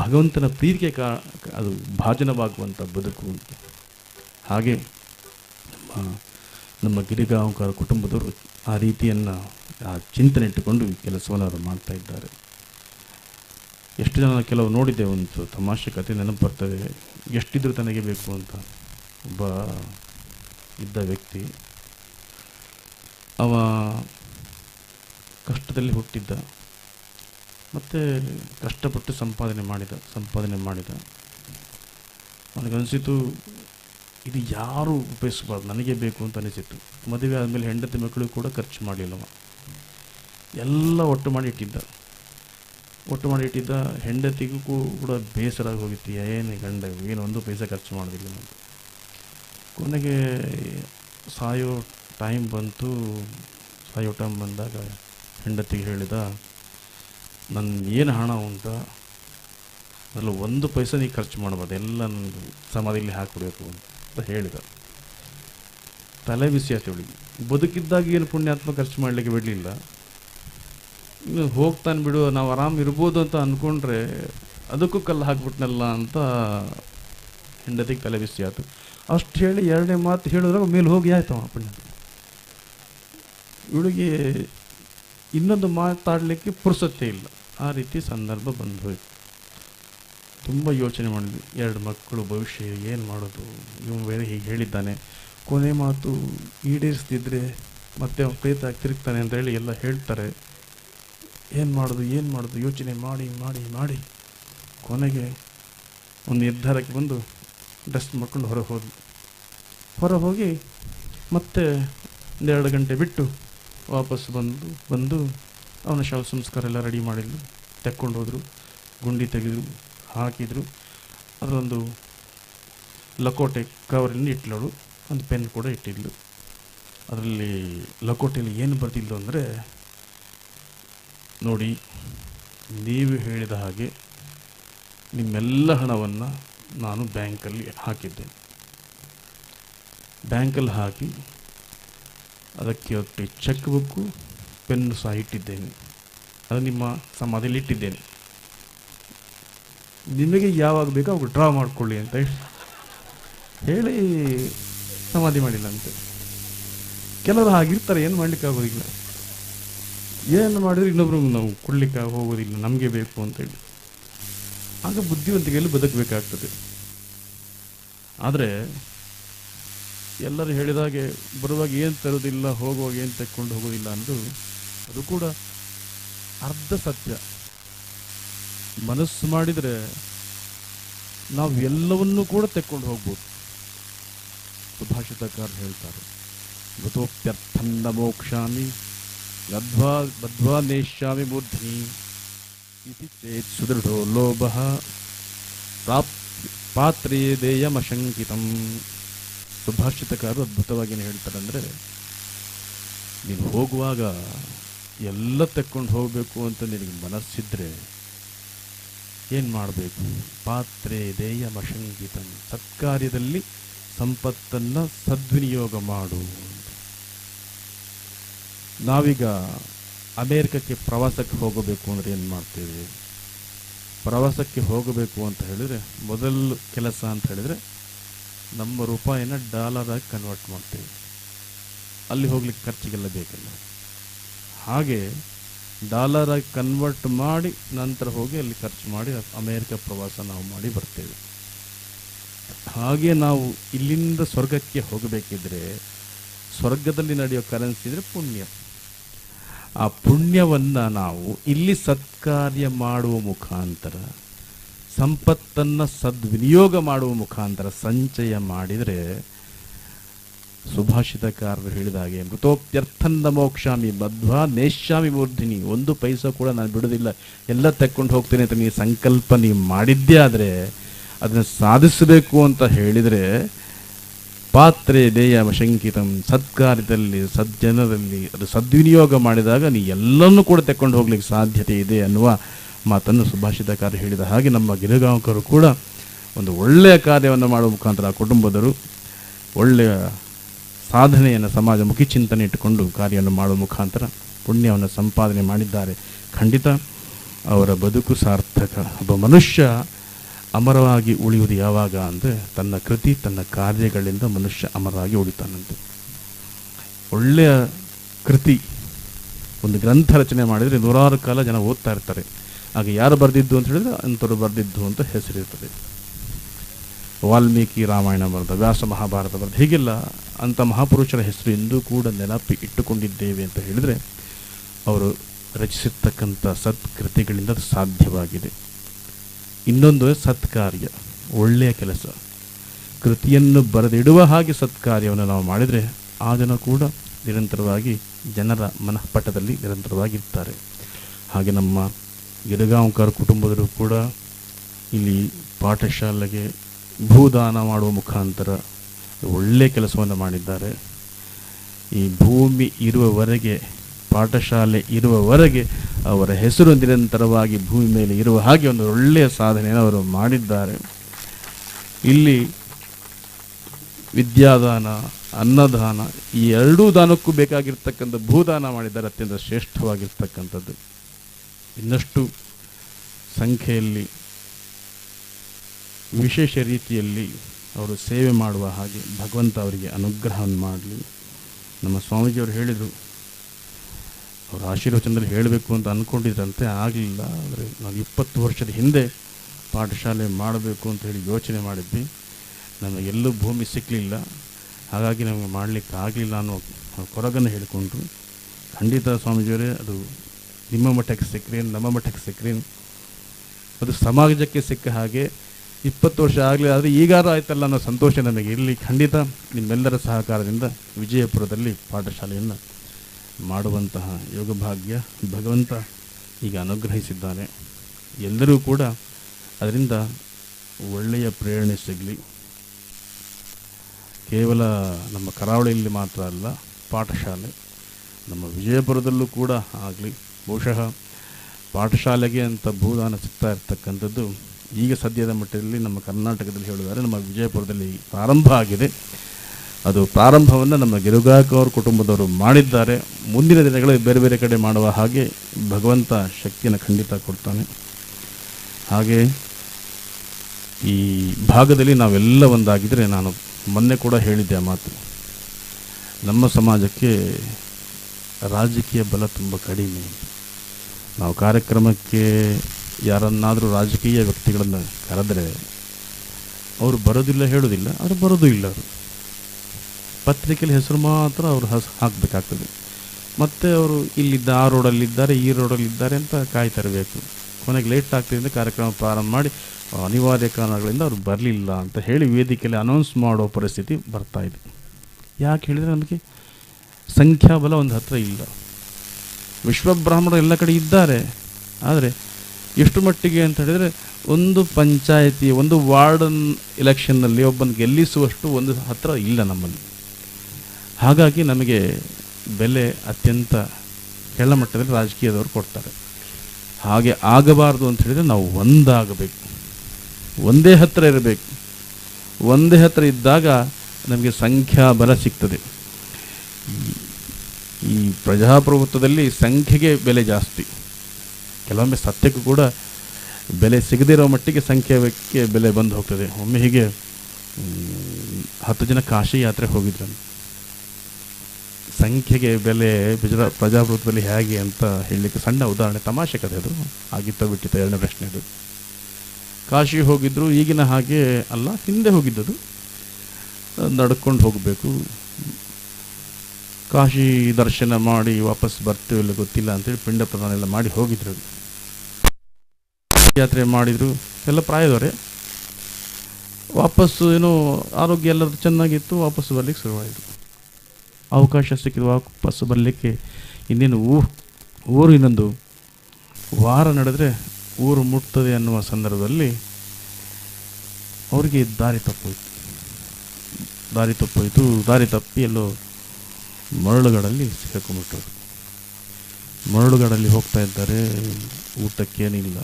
ಭಗವಂತನ ಪ್ರೀತಿಗೆ ಕಾ, ಅದು ಭಾಜನವಾಗುವಂಥ ಬದುಕು ಹಾಗೆ ನಮ್ಮ ನಮ್ಮ ಕುಟುಂಬದವರು ಆ ರೀತಿಯನ್ನು, ಆ ಚಿಂತನೆ ಇಟ್ಟುಕೊಂಡು ಕೆಲಸವನ್ನು ಅವರು ಮಾಡ್ತಾ ಇದ್ದಾರೆ. ಎಷ್ಟು ಜನ ಕೆಲವು ನೋಡಿದ್ದೆ ಒಂದು ತಮಾಷೆ ಕತೆ ನೆನಪು ಬರ್ತದೆ ಎಷ್ಟಿದ್ರೂ ತನಗೆ ಬೇಕು ಅಂತ ಒಬ್ಬ ಇದ್ದ ವ್ಯಕ್ತಿ, ಅವ ಕಷ್ಟದಲ್ಲಿ ಹುಟ್ಟಿದ್ದ, ಮತ್ತು ಕಷ್ಟಪಟ್ಟು ಸಂಪಾದನೆ ಮಾಡಿದ ಸಂಪಾದನೆ ಮಾಡಿದ. ನನಗನ್ಸಿತು ಇದು ಯಾರು ಉಪಯೋಗಿಸ್ಬಾರ್ದು? ನನಗೆ ಬೇಕು ಅಂತ ಅನಿಸಿತ್ತು. ಮದುವೆ ಆದಮೇಲೆ ಹೆಂಡತಿ ಮಕ್ಕಳು ಕೂಡ ಖರ್ಚು ಮಾಡಲಿಲ್ಲವ. ಎಲ್ಲ ಒಟ್ಟು ಮಾಡಿ ಇಟ್ಟಿದ್ದ. ಒಟ್ಟು ಮಾಡಿ ಇಟ್ಟಿದ್ದ ಹೆಂಡತಿಗೂ ಕೂಡ ಬೇಸರ ಹೋಗಿತ್ತು ಏನು ಗಂಡ, ಏನು ಒಂದು ಪೈಸೆ ಖರ್ಚು ಮಾಡೋದಿಲ್ಲ ನಾನು ಕೊನೆಗೆ ಸಾಯೋ ಟೈಮ್ ಬಂತು. ಸಾಯೋ ಟೈಮ್ ಬಂದಾಗ ಹೆಂಡತಿಗೆ ಹೇಳಿದ ನನ್ನ ಏನು ಹಣ ಉಂಟ? ಅದರಲ್ಲಿ ಒಂದು ಪೈಸೆ ನೀ ಖರ್ಚು ಮಾಡ್ಬೋದು ಎಲ್ಲ ನನ್ನ ಸಮಾಧಿಯಲ್ಲಿ ಹಾಕಿಬಿಡಬೇಕು ಅಂತ. ಹೇಳಿದ ತಲೆ ಇವಳಿಗೆ ಬದುಕಿದ್ದಾಗ ಏನು ಪುಣ್ಯಾತ್ಮ ಖರ್ಚು ಮಾಡಲಿಕ್ಕೆ ಬಿಡಲಿಲ್ಲ. ಇನ್ನು ಹೋಗ್ತಾನೆ ಬಿಡು, ನಾವು ಆರಾಮ್ ಇರ್ಬೋದು ಅಂತ ಅಂದ್ಕೊಂಡ್ರೆ ಅದಕ್ಕೂ ಕಲ್ಲು ಹಾಕ್ಬಿಟ್ನಲ್ಲ ಅಂತ ಹೆಂಡತಿಗೆ ತಲೆ ಬಿಸಿ ಆಯ್ತು ಅಷ್ಟು ಹೇಳಿ ಎರಡನೇ ಮಾತು ಹೇಳಿದ್ರಾಗ ಮೇಲೆ ಹೋಗಿ ಆಯ್ತವ ಪುಣ್ಯ. ಇವಳಿಗೆ ಇನ್ನೊಂದು ಮಾತಾಡಲಿಕ್ಕೆ ಪುರುಸತ್ತೆ ಇಲ್ಲ. ಆ ರೀತಿ ಸಂದರ್ಭ ಬಂದು ಹೋಯ್ತು ತುಂಬ ಯೋಚನೆ ಮಾಡಿದ್ವಿ. ಎರಡು ಮಕ್ಕಳು ಭವಿಷ್ಯ ಏನು ಮಾಡೋದು? ಇವನು ಬೇರೆ ಹೀಗೆ ಹೇಳಿದ್ದಾನೆ. ಕೊನೆ ಮಾತು ಈಡೇರಿಸ್ತಿದ್ರೆ ಮತ್ತೆ ಅವನು ಪ್ರೇತ ತಿರುಗ್ತಾನೆ ಅಂತ ಹೇಳಿ ಎಲ್ಲ ಹೇಳ್ತಾರೆ. ಏನು ಮಾಡೋದು ಏನು ಮಾಡೋದು? ಯೋಚನೆ ಮಾಡಿ ಮಾಡಿ ಮಾಡಿ. ಕೊನೆಗೆ ಒಂದು ನಿರ್ಧಾರಕ್ಕೆ ಬಂದು ಡಸ್ಟ್ ಮಾಡ್ಕೊಂಡು ಹೊರಗೆ ಹೋದ್ವಿ. ಹೊರ ಹೋಗಿ ಮತ್ತೆ ಒಂದೆರಡು ಗಂಟೆ ಬಿಟ್ಟು ವಾಪಸ್ ಬಂದು ಬಂದು ಅವನ ಶವ ಸಂಸ್ಕಾರ ಎಲ್ಲ ರೆಡಿ ಮಾಡಿದ್ಲು ತೆಕ್ಕೊಂಡು ಹೋದರು. ಗುಂಡಿ ತೆಗೆದ್ರು. ಹಾಕಿದರು. ಅದರೊಂದು ಲಕೋಟೆ ಕವರಲ್ಲಿ ಇಟ್ಲಳು ಒಂದು ಪೆನ್ ಕೂಡ ಇಟ್ಟಿದ್ಲು. ಅದರಲ್ಲಿ ಲಕೋಟೆಯಲ್ಲಿ ಏನು ಬರ್ತಿದ್ಲು ಅಂದರೆ, ನೋಡಿ, ನೀವು ಹೇಳಿದ ಹಾಗೆ ನಿಮ್ಮೆಲ್ಲ ಹಣವನ್ನು ನಾನು ಬ್ಯಾಂಕಲ್ಲಿ ಹಾಕಿದ್ದೇನೆ ಬ್ಯಾಂಕಲ್ಲಿ ಹಾಕಿ ಅದಕ್ಕೆ ಒಟ್ಟು ಚೆಕ್ ಬುಕ್ಕು ಪೆನ್ನು ಸಹ ಇಟ್ಟಿದ್ದೇನೆ. ಅದು ನಿಮ್ಮ ಸಮಾಧಿಯಲ್ಲಿ ಇಟ್ಟಿದ್ದೇನೆ. ನಿಮಗೆ ಯಾವಾಗ ಬೇಕೋ ಅವಾಗ ಡ್ರಾ ಮಾಡಿಕೊಳ್ಳಿ ಅಂತ ಹೇಳಿ. ಸಮಾಧಿ ಮಾಡಿಲ್ಲ ಅಂತೆ. ಕೆಲವರು ಹಾಗಿರ್ತಾರೆ, ಏನು ಮಾಡ್ಲಿಕ್ಕೆ ಆಗೋದಿಲ್ಲ. ಏನು ಮಾಡಿದ್ರೆ ಇನ್ನೊಬ್ರಿಗೆ ನಾವು ಕೊಡ್ಲಿಕ್ಕೆ ಹೋಗೋದಿಲ್ಲ, ನಮಗೆ ಬೇಕು ಅಂತೇಳಿ ಆಗ ಬುದ್ಧಿವಂತಿಕೆಯಲ್ಲಿ ಬದುಕಬೇಕಾಗ್ತದೆ. ಆದರೆ ಎಲ್ಲರೂ ಹೇಳಿದಾಗೆ ಬರುವಾಗ ಏನು ತರೋದಿಲ್ಲ, ಹೋಗುವಾಗ ಏನು ತೆಕ್ಕೊಂಡು ಹೋಗೋದಿಲ್ಲ ಅಂದು ಅದು ಕೂಡ ಅರ್ಧ ಸತ್ಯ. ಮನಸ್ಸು ಮಾಡಿದರೆ ನಾವು ಎಲ್ಲವನ್ನೂ ಕೂಡ ತೆಕ್ಕೊಂಡು ಹೋಗ್ಬೋದು. ಸುಭಾಷಿತಕಾರ ಹೇಳ್ತಾರೆ. ಮೃತೋಪ್ಯರ್ಥನ್ನ ಮೋಕ್ಷಾಮಿ ಲದ್ವಾ ಬದ್ವಾ ನೇಷ್ಯಾಮಿ ಬುದ್ಧಿ ಇತಿ ಚೇತ್ ಸುದೃಢೋ ಲೋಭ, ಪ್ರಾಪ್ ಪಾತ್ರೇ ದೇಯಮಶಂಕಿತಂ ಸುಭಾಷಿತಕಾರರು ಅದ್ಭುತವಾಗಿ ಹೇಳ್ತಾರೆ ಅಂದರೆ, ನೀನು ಹೋಗುವಾಗ ಎಲ್ಲ ತೆಕ್ಕೊಂಡು ಹೋಗಬೇಕು ಅಂತ ನಿನಗೆ ಮನಸ್ಸಿದ್ರೆ ಏನು ಮಾಡಬೇಕು? ಪಾತ್ರೆ ದೇಯಮಶಂಕಿತಂ ಸತ್ಕಾರ್ಯದಲ್ಲಿ ಸಂಪತ್ತನ್ನು ಸದ್ವಿನಿಯೋಗ ಮಾಡು. ನಾವೀಗ ಅಮೇರಿಕಕ್ಕೆ ಪ್ರವಾಸಕ್ಕೆ ಹೋಗಬೇಕು ಅಂದರೆ ಏನು ಮಾಡ್ತೇವೆ? ಪ್ರವಾಸಕ್ಕೆ ಹೋಗಬೇಕು ಅಂತ ಹೇಳಿದರೆ, ಮೊದಲು ಕೆಲಸ ಅಂತ ಹೇಳಿದರೆ, ನಮ್ಮ ರೂಪಾಯಿನ ಡಾಲರ್ ಕನ್ವರ್ಟ್ ಮಾಡ್ತೇವೆ. ಅಲ್ಲಿ ಹೋಗ್ಲಿಕ್ಕೆ ಖರ್ಚಿಗೆಲ್ಲ ಬೇಕಲ್ಲ. ಹಾಗೆ ಡಾಲರ್ ಆಗಿ ಕನ್ವರ್ಟ್ ಮಾಡಿ ನಂತರ ಹೋಗಿ ಅಲ್ಲಿ ಖರ್ಚು ಮಾಡಿ ಅಮೇರಿಕ ಪ್ರವಾಸ ನಾವು ಮಾಡಿ ಬರ್ತೇವೆ. ಹಾಗೆ ನಾವು ಇಲ್ಲಿಂದ ಸ್ವರ್ಗಕ್ಕೆ ಹೋಗಬೇಕಿದ್ರೆ ಸ್ವರ್ಗದಲ್ಲಿ ನಡೆಯೋ ಕರೆನ್ಸಿ ಇದ್ರೆ ಪುಣ್ಯ. ಆ ಪುಣ್ಯವನ್ನು ನಾವು ಇಲ್ಲಿ ಸತ್ಕಾರ್ಯ ಮಾಡುವ ಮುಖಾಂತರ, ಸಂಪತ್ತನ್ನು ಸದ್ವಿನಿಯೋಗ ಮಾಡುವ ಮುಖಾಂತರ ಸಂಚಯ ಮಾಡಿದರೆ ಸುಭಾಷಿತಕಾರರು ಹೇಳಿದ ಹಾಗೆ ಮೃತೋಪ್ಯರ್ಥಂದ ಮೋಕ್ಷಾಮಿ ಬದ್ವಾ ನೇಶ್ಯಾಮಿ ಮೂರ್ಧಿನಿ, ಒಂದು ಪೈಸ ಕೂಡ ನಾನು ಬಿಡೋದಿಲ್ಲ. ಎಲ್ಲ ತಕ್ಕೊಂಡು ಹೋಗ್ತೇನೆ ಅಂತ ನೀವು ಸಂಕಲ್ಪ ನೀವು ಮಾಡಿದ್ದೇ ಆದರೆ ಅದನ್ನು ಸಾಧಿಸಬೇಕು ಅಂತ ಹೇಳಿದರೆ, ಪಾತ್ರೆ ದೇಯ ಶಂಕಿತಂ, ಸತ್ಕಾರ್ಯದಲ್ಲಿ, ಸಜ್ಜನರಲ್ಲಿ, ಅದು ಸದ್ವಿನಿಯೋಗ ಮಾಡಿದಾಗ ನೀ ಎಲ್ಲನೂ ಕೂಡ ತೆಕ್ಕೊಂಡು ಹೋಗ್ಲಿಕ್ಕೆ ಸಾಧ್ಯತೆ ಇದೆ ಅನ್ನುವ ಮಾತನ್ನು ಸುಭಾಷಿತಕಾರ ಹೇಳಿದ ಹಾಗೆ ನಮ್ಮ ಗಿರಿಗಾಂಕರು ಕೂಡ ಒಂದು ಒಳ್ಳೆಯ ಕಾರ್ಯವನ್ನು ಮಾಡುವ ಮುಖಾಂತರ ಕುಟುಂಬದರು ಒಳ್ಳೆಯ ಸಾಧನೆಯನ್ನು ಸಮಾಜಮುಖಿ ಚಿಂತನೆ ಇಟ್ಟುಕೊಂಡು ಕಾರ್ಯವನ್ನು ಮಾಡುವ ಮುಖಾಂತರ ಪುಣ್ಯವನ್ನು ಸಂಪಾದನೆ ಮಾಡಿದ್ದಾರೆ. ಖಂಡಿತ ಅವರ ಬದುಕು ಸಾರ್ಥಕ. ಒಬ್ಬ ಮನುಷ್ಯ ಅಮರವಾಗಿ ಉಳಿಯುವುದು ಯಾವಾಗ ಅಂದರೆ ತನ್ನ ಕೃತಿ, ತನ್ನ ಕಾರ್ಯಗಳಿಂದ ಮನುಷ್ಯ ಅಮರವಾಗಿ ಉಳಿತಾನಂತೆ. ಒಳ್ಳೆಯ ಕೃತಿ ಒಂದು ಗ್ರಂಥ ರಚನೆ ಮಾಡಿದರೆ ನೂರಾರು ಕಾಲ ಜನ ಓದ್ತಾ ಇರ್ತಾರೆ. ಆಗ ಯಾರು ಬರೆದಿದ್ದು ಅಂತ ಹೇಳಿದ್ರೆ ಅಂಥವ್ರು ಬರೆದಿದ್ದು ಅಂತ ಹೆಸರಿರ್ತದೆ. ವಾಲ್ಮೀಕಿ ರಾಮಾಯಣ ಬರೆದ, ವ್ಯಾಸ ಮಹಾಭಾರತ ಬರೆದ, ಹೀಗೆಲ್ಲ ಅಂಥ ಮಹಾಪುರುಷರ ಹೆಸರು ಎಂದೂ ಕೂಡ ನೆನಪಿ ಇಟ್ಟುಕೊಂಡಿದ್ದೇವೆ ಅಂತ ಹೇಳಿದರೆ, ಅವರು ರಚಿಸಿರ್ತಕ್ಕಂಥ ಸತ್ಕೃತಿಗಳಿಂದ ಸಾಧ್ಯವಾಗಿದೆ. ಇನ್ನೊಂದು ಸತ್ಕಾರ್ಯ, ಒಳ್ಳೆಯ ಕೆಲಸ. ಕೃತಿಯನ್ನು ಬರೆದಿಡುವ ಹಾಗೆ ಸತ್ಕಾರ್ಯವನ್ನು ನಾವು ಮಾಡಿದರೆ, ಆ ಜನ ಕೂಡ ನಿರಂತರವಾಗಿ ಜನರ ಮನಃಪಟದಲ್ಲಿ ನಿರಂತರವಾಗಿರ್ತಾರೆ. ಹಾಗೆ ನಮ್ಮ ಗಿರಗಾಂವ್ಕರ್ ಕುಟುಂಬದರು ಕೂಡ ಇಲ್ಲಿ ಪಾಠಶಾಲೆಗೆ ಭೂದಾನ ಮಾಡುವ ಮುಖಾಂತರ ಒಳ್ಳೆಯ ಕೆಲಸವನ್ನು ಮಾಡಿದ್ದಾರೆ. ಈ ಭೂಮಿ ಇರುವವರೆಗೆ, ಪಾಠಶಾಲೆ ಇರುವವರೆಗೆ ಅವರ ಹೆಸರು ನಿರಂತರವಾಗಿ ಭೂಮಿ ಮೇಲೆ ಇರುವ ಹಾಗೆ ಒಂದು ಒಳ್ಳೆಯ ಸಾಧನೆಯನ್ನು ಅವರು ಮಾಡಿದ್ದಾರೆ. ಇಲ್ಲಿ ವಿದ್ಯಾದಾನ, ಅನ್ನದಾನ ಈ ಎರಡೂ ದಾನಕ್ಕೂ ಬೇಕಾಗಿರ್ತಕ್ಕಂಥ ಭೂದಾನ ಮಾಡಿದ್ದಾರೆ, ಅತ್ಯಂತ ಶ್ರೇಷ್ಠವಾಗಿರ್ತಕ್ಕಂಥದ್ದು. ಇನ್ನಷ್ಟು ಸಂಖ್ಯೆಯಲ್ಲಿ, ವಿಶೇಷ ರೀತಿಯಲ್ಲಿ ಅವರು ಸೇವೆ ಮಾಡುವ ಹಾಗೆ ಭಗವಂತ ಅವರಿಗೆ ಅನುಗ್ರಹವನ್ನು ಮಾಡಲಿ. ನಮ್ಮ ಸ್ವಾಮೀಜಿಯವರು ಹೇಳಿದರು, ಅವರು ಆಶೀರ್ವಚನದಲ್ಲಿ ಹೇಳಬೇಕು ಅಂತ ಅಂದ್ಕೊಂಡಿದ್ರಂತೆ ಆಗಲಿಲ್ಲ. ಆದರೆ ನಾವು ಇಪ್ಪತ್ತು ವರ್ಷದ ಹಿಂದೆ ಪಾಠಶಾಲೆ ಮಾಡಬೇಕು ಅಂತ ಹೇಳಿ ಯೋಚನೆ ಮಾಡಿದ್ವಿ. ನಮಗೆ ಎಲ್ಲೂ ಭೂಮಿ ಸಿಕ್ಕಲಿಲ್ಲ ಹಾಗಾಗಿ ನಮಗೆ ಮಾಡಲಿಕ್ಕೆ ಆಗಲಿಲ್ಲ ಅನ್ನೋ ಕೊರಗನ್ನು ಹೇಳಿಕೊಂಡ್ರು. ಖಂಡಿತ ಸ್ವಾಮೀಜಿಯವರೇ, ಅದು ನಿಮ್ಮ ಮಠಕ್ಕೆ ಸಿಕ್ಕರೇನು ನಮ್ಮ ಮಠಕ್ಕೆ ಸಿಕ್ಕರೇನು ಅದು ಸಮಾಜಕ್ಕೆ ಸಿಕ್ಕ ಹಾಗೆ ಇಪ್ಪತ್ತು ವರ್ಷ ಆಗಲಿ ಆದರೆ ಈಗಾದರೂ ಆಯ್ತಲ್ಲ ಅನ್ನೋ ಸಂತೋಷ ನಮಗೆ ಇರಲಿ ಖಂಡಿತ ನಿಮ್ಮೆಲ್ಲರ ಸಹಕಾರದಿಂದ ವಿಜಯಪುರದಲ್ಲಿ ಪಾಠಶಾಲೆಯನ್ನು ಮಾಡುವಂತಹ ಯೋಗಭಾಗ್ಯ ಭಗವಂತ ಈಗ ಅನುಗ್ರಹಿಸಿದ್ದಾನೆ ಎಲ್ಲರೂ ಕೂಡ ಅದರಿಂದ ಒಳ್ಳೆಯ ಪ್ರೇರಣೆ ಸಿಗಲಿ. ಕೇವಲ ನಮ್ಮ ಕರಾವಳಿಯಲ್ಲಿ ಮಾತ್ರ ಅಲ್ಲ, ಪಾಠಶಾಲೆ ನಮ್ಮ ವಿಜಯಪುರದಲ್ಲೂ ಕೂಡ ಆಗಲಿ. ಬಹುಶಃ ಪಾಠಶಾಲೆಗೆ ಅಂತ ಭೂದಾನ ಸಿಗ್ತಾ ಇರ್ತಕ್ಕಂಥದ್ದು ಈಗ ಸದ್ಯದ ಮಟ್ಟದಲ್ಲಿ ನಮ್ಮ ಕರ್ನಾಟಕದಲ್ಲಿ ಹೇಳಿದರೆ ನಮ್ಮ ವಿಜಯಪುರದಲ್ಲಿ ಪ್ರಾರಂಭ ಆಗಿದೆ. ಅದು ಪ್ರಾರಂಭವನ್ನು ನಮ್ಮ ಗಿರುಗಾಕವ್ರ ಕುಟುಂಬದವರು ಮಾಡಿದ್ದಾರೆ. ಮುಂದಿನ ದಿನಗಳಲ್ಲಿ ಬೇರೆ ಬೇರೆ ಕಡೆ ಮಾಡುವ ಹಾಗೆ ಭಗವಂತ ಶಕ್ತಿಯನ್ನು ಖಂಡಿತ ಕೊಡ್ತಾನೆ. ಹಾಗೆ ಈ ಭಾಗದಲ್ಲಿ ನಾವೆಲ್ಲ ಒಂದಾಗಿದ್ದರೆ ನಾನು ಮೊನ್ನೆ ಕೂಡ ಹೇಳಿದ್ದೆ ಆ ಮಾತು. ನಮ್ಮ ಸಮಾಜಕ್ಕೆ ರಾಜಕೀಯ ಬಲ ತುಂಬ ಕಡಿಮೆ. ನಾವು ಕಾರ್ಯಕ್ರಮಕ್ಕೆ ಯಾರನ್ನಾದರೂ ರಾಜಕೀಯ ವ್ಯಕ್ತಿಗಳನ್ನು ಕರೆದರೆ ಅವರು ಬರೋದಿಲ್ಲ ಹೇಳೋದಿಲ್ಲ ಅವರು ಬರೋದು ಇಲ್ಲ ಅವರು. ಪತ್ರಿಕೆಯಲ್ಲಿ ಹೆಸರು ಮಾತ್ರ ಅವರು ಹಸ್, ಹಾಕಬೇಕಾಗ್ತದೆ. ಮತ್ತು ಅವರು ಇಲ್ಲಿದ್ದ ಆ ರೋಡಲ್ಲಿದ್ದಾರೆ, ಈ ರೋಡಲ್ಲಿದ್ದಾರೆ ಅಂತ ಕಾಯ್ತಿರಬೇಕು. ಕೊನೆಗೆ ಲೇಟ್ ಆಗ್ತಿದೆ ಅಂತ ಕಾರ್ಯಕ್ರಮ ಪ್ರಾರಂಭ ಮಾಡಿ ಅನಿವಾರ್ಯ ಕಾರಣಗಳಿಂದ ಅವರು ಬರಲಿಲ್ಲ ಅಂತ ಹೇಳಿ ವೇದಿಕೆಯಲ್ಲಿ ಅನೌನ್ಸ್ ಮಾಡೋ ಪರಿಸ್ಥಿತಿ ಬರ್ತಾ ಇದೆ. ಯಾಕೆ ಹೇಳಿದರೆ ನಮಗೆ ಸಂಖ್ಯಾಬಲ ಒಂದು ಹತ್ರ ಇಲ್ಲ. ವಿಶ್ವಬ್ರಾಹ್ಮಣರು ಎಲ್ಲ ಕಡೆ ಇದ್ದಾರೆ, ಆದರೆ ಎಷ್ಟು ಮಟ್ಟಿಗೆ ಅಂತ ಹೇಳಿದರೆ ಒಂದು ಪಂಚಾಯತಿ, ಒಂದು ವಾರ್ಡನ್ ಎಲೆಕ್ಷನ್ನಲ್ಲಿ ಒಬ್ಬನ ಗೆಲ್ಲಿಸುವಷ್ಟು ಒಂದು ಹತ್ರ ಇಲ್ಲ ನಮ್ಮಲ್ಲಿ. ಹಾಗಾಗಿ ನಮಗೆ ಬೆಲೆ ಅತ್ಯಂತ ಕೆಳಮಟ್ಟದಲ್ಲಿ ರಾಜಕೀಯದವರು ಕೊಡ್ತಾರೆ. ಹಾಗೆ ಆಗಬಾರ್ದು ಅಂತ ಹೇಳಿದರೆ ನಾವು ಒಂದಾಗಬೇಕು. ಒಂದೇ ಹತ್ರ ಇರಬೇಕು. ಒಂದೇ ಹತ್ರ ಇದ್ದಾಗ ನಮಗೆ ಸಂಖ್ಯಾಬಲ ಸಿಗ್ತದೆ. ಈ- ಈ ಪ್ರಜಾಪ್ರಭುತ್ವದಲ್ಲಿ ಸಂಖ್ಯೆಗೆ ಬೆಲೆ ಜಾಸ್ತಿ. ಕೆಲವೊಮ್ಮೆ ಸತ್ಯಕ್ಕೂ ಕೂಡ ಬೆಲೆ ಸಿಗದಿರೋ ಮಟ್ಟಿಗೆ ಸಂಖ್ಯೆಗೆ ಬೆಲೆ ಬಂದು ಹೋಗ್ತದೆ. ಒಮ್ಮೆ ಹೀಗೆ ಹತ್ತು ಜನ ಕಾಶಿ ಯಾತ್ರೆ ಹೋಗಿದ್ರು. ಸಂಖ್ಯೆಗೆ ಬೆಲೆ ಪ್ರಜಾ ಪ್ರಜಾಪ್ರಭುತ್ವದಲ್ಲಿ ಹೇಗೆ ಅಂತ ಹೇಳಲಿಕ್ಕೆ ಸಣ್ಣ ಉದಾಹರಣೆ, ತಮಾಷೆ ಕಥೆ ಅದು. ಆಗಿತ್ತ, ಬಿಟ್ಟಿತ್ತು, ಎರಡನೇ ಪ್ರಶ್ನೆ ಅದು. ಕಾಶಿ ಹೋಗಿದ್ರು, ಈಗಿನ ಹಾಗೆ ಅಲ್ಲ, ಹಿಂದೆ ಹೋಗಿದ್ದದು. ನಡ್ಕೊಂಡು ಹೋಗಬೇಕು. ಕಾಶಿ ದರ್ಶನ ಮಾಡಿ ವಾಪಸ್ ಬರ್ತೀವಿ ಇಲ್ಲ ಗೊತ್ತಿಲ್ಲ ಅಂತೇಳಿ ಪಿಂಡ ಪ್ರದಾನ ಎಲ್ಲ ಮಾಡಿ ಹೋಗಿದ್ರು. ಯಾತ್ರೆ ಮಾಡಿದರು, ಎಲ್ಲ ಪ್ರಾಯದವರೇ. ವಾಪಸ್ಸು ಏನೋ ಆರೋಗ್ಯ ಎಲ್ಲರದ್ದು ಚೆನ್ನಾಗಿತ್ತು, ವಾಪಸ್ಸು ಬರಲಿಕ್ಕೆ ಶುರುವಾಯಿತು. ಅವಕಾಶ ಸಿಕ್ಕಿದ ವಾಪಸ್ಸು ಬರಲಿಕ್ಕೆ ಇನ್ನೇನು ಊ ಊರು ಇನ್ನೊಂದು ವಾರ ನಡೆದರೆ ಊರು ಮುಟ್ತದೆ ಅನ್ನುವ ಸಂದರ್ಭದಲ್ಲಿ ಅವರಿಗೆ ದಾರಿ ತಪ್ಪೋಯ್ತು. ದಾರಿ ತಪ್ಪೋಯಿತು, ದಾರಿ ತಪ್ಪಿ ಎಲ್ಲೋ ಮರಳುಗಳಲ್ಲಿ ಸಿಕ್ಕಾಕೊಂಡ್ಬಿಟ್ಟರು ಮರಳುಗಳಲ್ಲಿ ಹೋಗ್ತಾ ಇದ್ದಾರೆ ಊಟಕ್ಕೇನಿಲ್ಲ